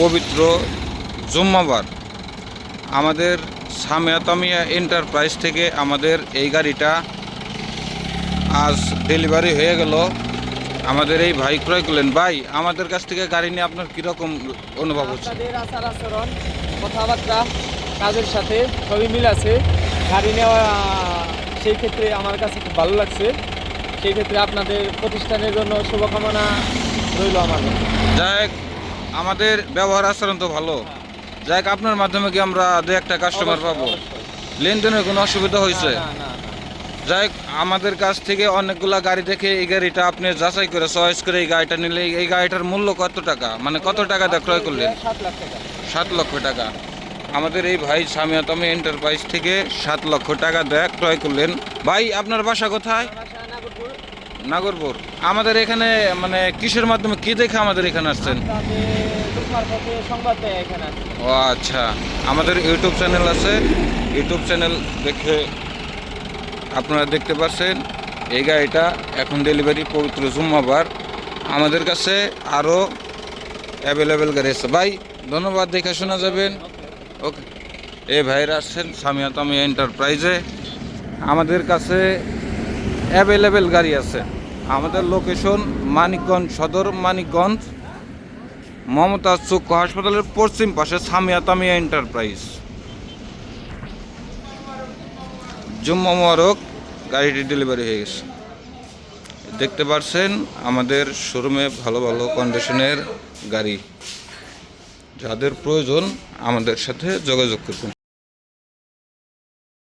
পবিত্র জুম্মাবার। আমাদের সামিয়া তামিয়া এন্টারপ্রাইজ থেকে আমাদের এই গাড়িটা আজ ডেলিভারি হয়ে গেল। আমাদের এই ভাই ক্রয় করলেন। ভাই আমাদের কাছ থেকে গাড়ি নিয়ে আপনার কীরকম অনুভব হচ্ছে? আচার আচরণ কথাবার্তা কাজের সাথে সবই মিল আছে। গাড়ি নেওয়া সেই ক্ষেত্রে আমার কাছে খুব ভালো লাগছে। সেই ক্ষেত্রে আপনাদের প্রতিষ্ঠানের জন্য শুভকামনা রইল আমার। যাই হোক, আমাদের ব্যবহার আচরণ তো ভালো। যাই হোক, আপনার মাধ্যমে কি আমরা দু একটা কাস্টমার পাবো? লেনদেনের কোনো অসুবিধা হয়েছে। যাই আমাদের কাছ থেকে অনেকগুলা গাড়ি দেখে এই গাড়িটা আপনি যাচাই করে চয়েস করে এই গাড়িটা নিলে এই গাড়িটার মূল্য কত টাকা? মানে কত টাকা দিয়ে ক্রয় করলেন? সাত লক্ষ টাকা। আমাদের এই ভাই সামিয়াতমি এন্টারপ্রাইজ থেকে সাত লক্ষ টাকা দেয় ক্রয় করলেন। ভাই আপনার বাসা কোথায়। নাগরপুর। আমাদের এখানে মানে কিসের মাধ্যমে কি দেখে আমাদের এখানে আসছেন। ও আচ্ছা। আমাদের ইউটিউব চ্যানেল আছে। ইউটিউব চ্যানেল দেখে আপনারা দেখতে পাচ্ছেন এই গাড়িটা এখন ডেলিভারি পবিত্র জুম্মাবার। আমাদের কাছে আরও অ্যাভেলেবেল গাড়ি আছে। ভাই, ধন্যবাদ, দেখে শোনা যাবেন। ওকে এই ভাইরা আসছেন সামিয়াতামি এন্টারপ্রাইজে আমাদের কাছে অ্যাভেলেবেল গাড়ি আছে। আমাদের লোকেশন মানিকগঞ্জ সদর, মানিকগঞ্জ, মমতাজ চক্ষু হাসপাতালের পশ্চিম পাশে সামিয়া তামিয়া এন্টারপ্রাইজ জুম্মা মোবারক, গাড়িটি ডেলিভারি হয়ে গেছে। দেখতে পাচ্ছেন আমাদের শোরুমে ভালো ভালো কন্ডিশনের গাড়ি। যাদের প্রয়োজন আমাদের সাথে যোগাযোগ করবেন।